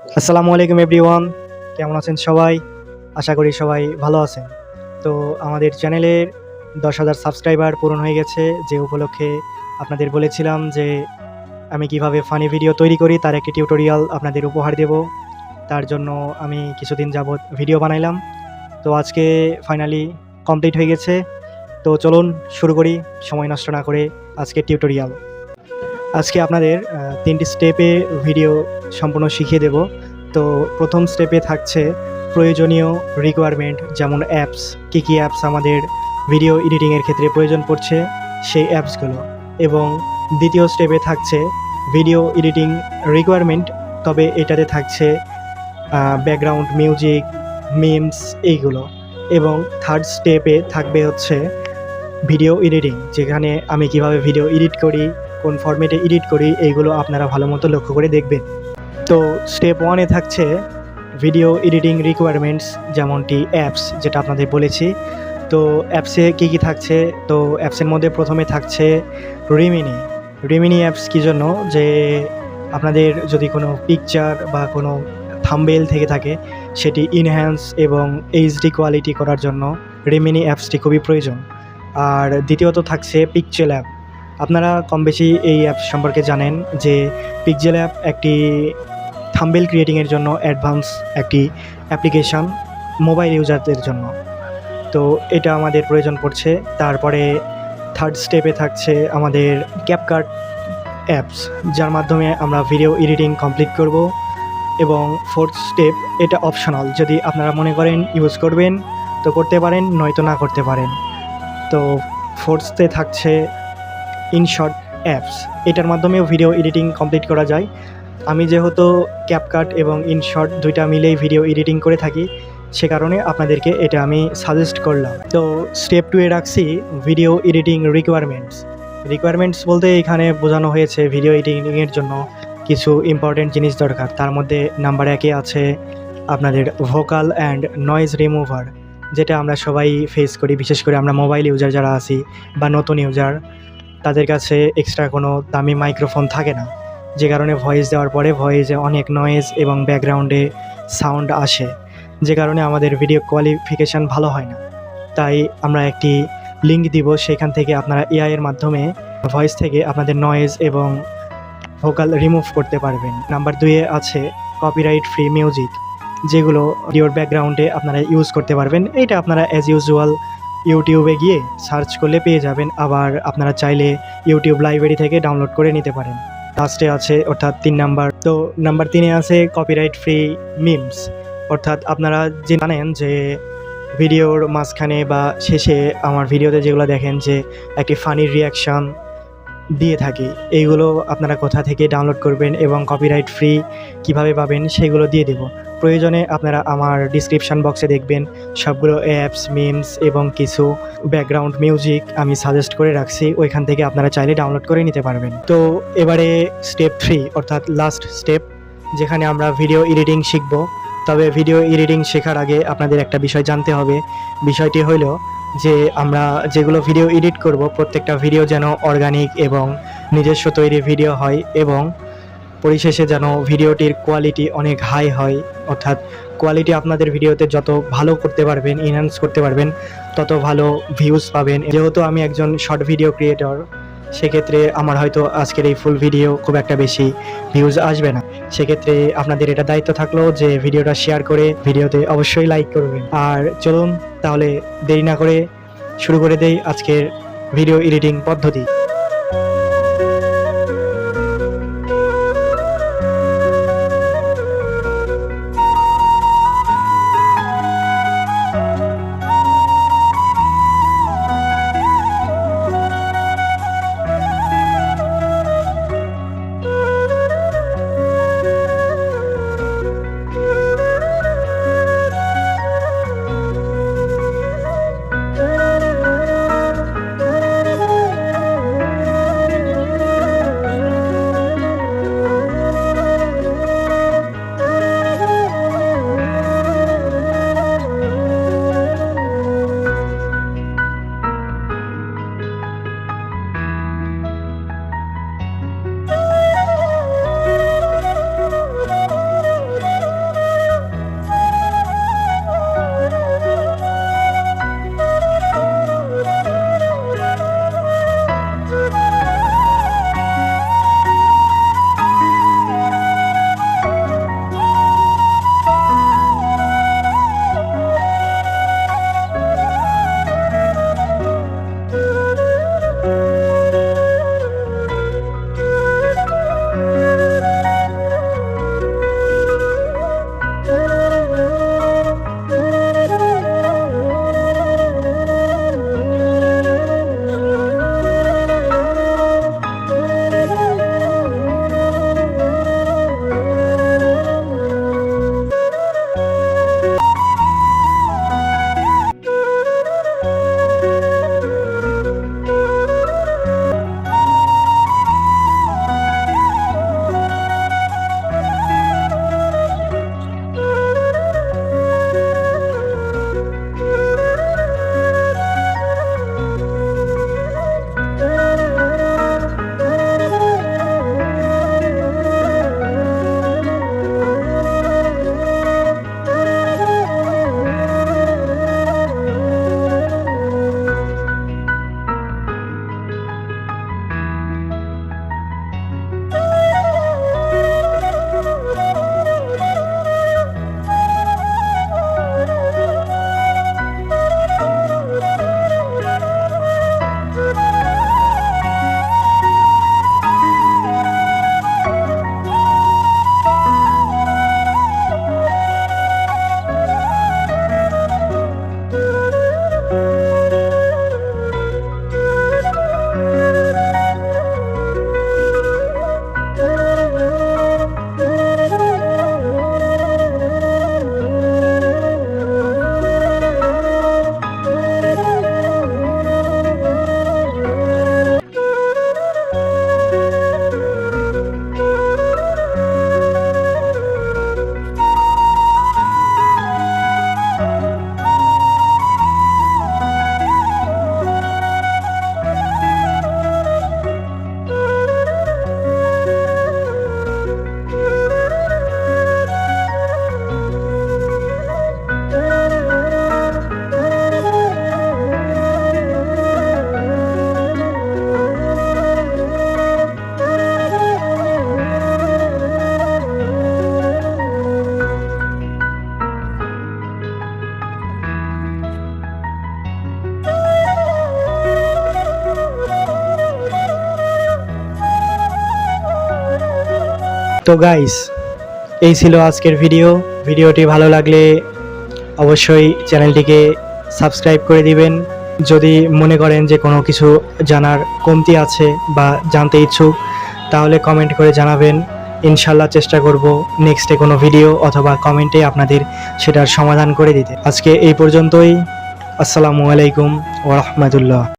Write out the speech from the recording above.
আসসালামু আলাইকুম এভরিওয়ান, কেমন আছেন সবাই? আশা করি সবাই ভালো আছেন। তো আমাদের চ্যানেলের দশ হাজার সাবস্ক্রাইবার পূরণ হয়ে গেছে, যে উপলক্ষে আপনাদের বলেছিলাম যে আমি কীভাবে ফানি ভিডিও তৈরি করি, তার একটি টিউটোরিয়াল আপনাদের উপহার দেব। তার জন্য আমি কিছুদিন যাবৎ ভিডিও বানাইলাম। তো আজকে ফাইনালি কমপ্লিট হয়ে গেছে। তো চলুন শুরু করি, সময় নষ্ট না করে আজকের টিউটোরিয়াল আজকে আপনাদের তিনটি স্টেপে ভিডিও সম্পূর্ণ শিখিয়ে দেব। তো প্রথম স্টেপে থাকছে প্রয়োজনীয় রিকোয়ারমেন্ট যেমন অ্যাপস কী কী অ্যাপস আমাদের ভিডিও এডিটিংয়ের ক্ষেত্রে প্রয়োজন পড়ছে, সেই অ্যাপসগুলো এবং দ্বিতীয় স্টেপে থাকছে ভিডিও এডিটিং রিকোয়ারমেন্ট তবে এটাতে থাকছে ব্যাকগ্রাউন্ড মিউজিক মিমস এইগুলো। এবং থার্ড স্টেপে থাকবে হচ্ছে ভিডিও এডিটিং যেখানে আমি কীভাবে ভিডিও এডিট করি কোন ফরম্যাটে এডিট করি, এইগুলো আপনারা ভালো মতো লক্ষ্য করে দেখবেন। তো স্টেপ ওয়ানে থাকছে ভিডিও এডিটিং রিকোয়ারমেন্টস যেমনটি অ্যাপস যেটা আপনাদের বলেছি। তো অ্যাপসে কী কী থাকছে? তো অ্যাপসের মধ্যে প্রথমে থাকছে রিমিনি রিমিনি অ্যাপস কী জন্য? যে আপনাদের যদি কোনো পিকচার বা কোনো থাম্বেল থেকে থাকে, সেটি ইনহ্যান্স এবং এইচডি কোয়ালিটি করার জন্য রিমিনি অ্যাপসটি খুবই প্রয়োজন। আর দ্বিতীয়ত থাকছে পিকচেল অ্যাপ আপনারা কম বেশি এই অ্যাপ সম্পর্কে জানেন যে পিকজেল অ্যাপ একটি থাম্বেল ক্রিয়েটিংয়ের জন্য অ্যাডভান্স একটি অ্যাপ্লিকেশন মোবাইল ইউজারদের জন্য। তো এটা আমাদের প্রয়োজন পড়ছে। তারপরে থার্ড স্টেপে থাকছে আমাদের ক্যাপকার্ট অ্যাপস যার মাধ্যমে আমরা ভিডিও এডিটিং কমপ্লিট করব। এবং ফোর্থ স্টেপ এটা অপশনাল যদি আপনারা মনে করেন ইউজ করবেন, তো করতে পারেন, নয়তো না করতে পারেন। তো ফোর্থসতে থাকছে ইনশর্ট অ্যাপস এটার মাধ্যমেও ভিডিও এডিটিং কমপ্লিট করা যায়। আমি যেহেতু ক্যাপকাট এবং ইনশর্ট দুইটা মিলেই ভিডিও এডিটিং করে থাকি, সে কারণে আপনাদেরকে এটা আমি সাজেস্ট করলাম। তো স্টেপ টুয়ে রাখছি ভিডিও এডিটিং রিকোয়ারমেন্টস রিকোয়ারমেন্টস বলতে এখানে বোঝানো হয়েছে ভিডিও এডিটিংয়ের জন্য কিছু ইম্পর্টেন্ট জিনিস দরকার। তার মধ্যে নাম্বার একে আছে আপনাদের ভোকাল অ্যান্ড নয়েজ রিমুভার যেটা আমরা সবাই ফেস করি। বিশেষ করে আমরা মোবাইল ইউজার যারা আছি বা নতুন ইউজার তাদের কাছে এক্সট্রা কোনো দামি মাইক্রোফোন থাকে না। যে কারণে ভয়েস দেওয়ার পরে ভয়েসে অনেক নয়েজ এবং ব্যাকগ্রাউন্ডে সাউন্ড আসে। যে কারণে আমাদের ভিডিও কোয়ালিফিকেশান ভালো হয় না। তাই আমরা একটি লিঙ্ক দিব, সেখান থেকে আপনারা এআইয়ের মাধ্যমে ভয়েস থেকে আপনাদের নয়েজ এবং ভোকাল রিমুভ করতে পারবেন। নাম্বার দুয়ে আছে কপিরাইট ফ্রি মিউজিক যেগুলো ভিডিওর ব্যাকগ্রাউন্ডে আপনারা ইউজ করতে পারবেন। এটা আপনারা অ্যাজ ইউজুয়াল ইউটিউবে গিয়ে সার্চ করলে পেয়ে যাবেন। আবার আপনারা চাইলে ইউটিউব লাইব্রেরি থেকে ডাউনলোড করে নিতে পারেন। লাস্টে আছে অর্থাৎ তিন নাম্বার। তো নাম্বার তিনে আছে কপিরাইট ফ্রি মিমস অর্থাৎ আপনারা যে জানেন যে ভিডিওর মাঝখানে বা শেষে আমার ভিডিওতে যেগুলো দেখেন যে একটি ফানি রিয়াকশান দিয়ে থাকি, এইগুলো আপনারা কোথা থেকে ডাউনলোড করবেন এবং কপিরাইট ফ্রি কীভাবে পাবেন সেগুলো দিয়ে দেব। প্রয়োজনে আপনারা আমার ডিসক্রিপশান বক্সে দেখবেন। সবগুলো অ্যাপস মিমস এবং কিছু ব্যাকগ্রাউন্ড মিউজিক আমি সাজেস্ট করে রাখছি। ওইখান থেকে আপনারা চাইলে ডাউনলোড করে নিতে পারবেন। তো এবারে স্টেপ থ্রি অর্থাৎ লাস্ট স্টেপ যেখানে আমরা ভিডিও এডিটিং শিখব। তবে ভিডিও এডিটিং শেখার আগে আপনাদের একটা বিষয় জানতে হবে। বিষয়টি হইল যে আমরা যেগুলো ভিডিও এডিট করব, প্রত্যেকটা ভিডিও যেন অর্গানিক এবং নিজস্ব তৈরি ভিডিও হয় এবং পরিশেষে যেন ভিডিওটির কোয়ালিটি অনেক হাই হয়, অর্থাৎ কোয়ালিটি আপনাদের ভিডিওতে যত ভালো করতে পারবেন ইনহ্যান্স করতে পারবেন, তত ভালো ভিউজ পাবেন। যেহেতু আমি একজন শর্ট ভিডিও ক্রিয়েটর সেক্ষেত্রে আমার হয়তো আজকের এই ফুল ভিডিও খুব একটা বেশি ভিউজ আসবে না। সেক্ষেত্রে আপনাদের এটা দায়িত্ব থাকল যে ভিডিওটা শেয়ার করে ভিডিওতে অবশ্যই লাইক করবেন। আর চলুন তাহলে দেরি না করে শুরু করে দেই আজকের ভিডিও এডিটিং পদ্ধতি। তো গাইস এই ছিল আজকের ভিডিও ভিডিওটি ভালো লাগলে অবশ্যই চ্যানেলটিকে সাবস্ক্রাইব করে দিবেন। যদি মনে করেন যে কোনো কিছু জানার কমতি আছে বা জানতে ইচ্ছুক, তাহলে কমেন্ট করে জানাবেন। ইনশাল্লাহ চেষ্টা করব নেক্সটে কোনো ভিডিও অথবা কমেন্টে আপনাদের সেটার সমাধান করে দিতে। আজকে এই পর্যন্তই। আসসালামু আলাইকুম ওরহমতুল্লাহ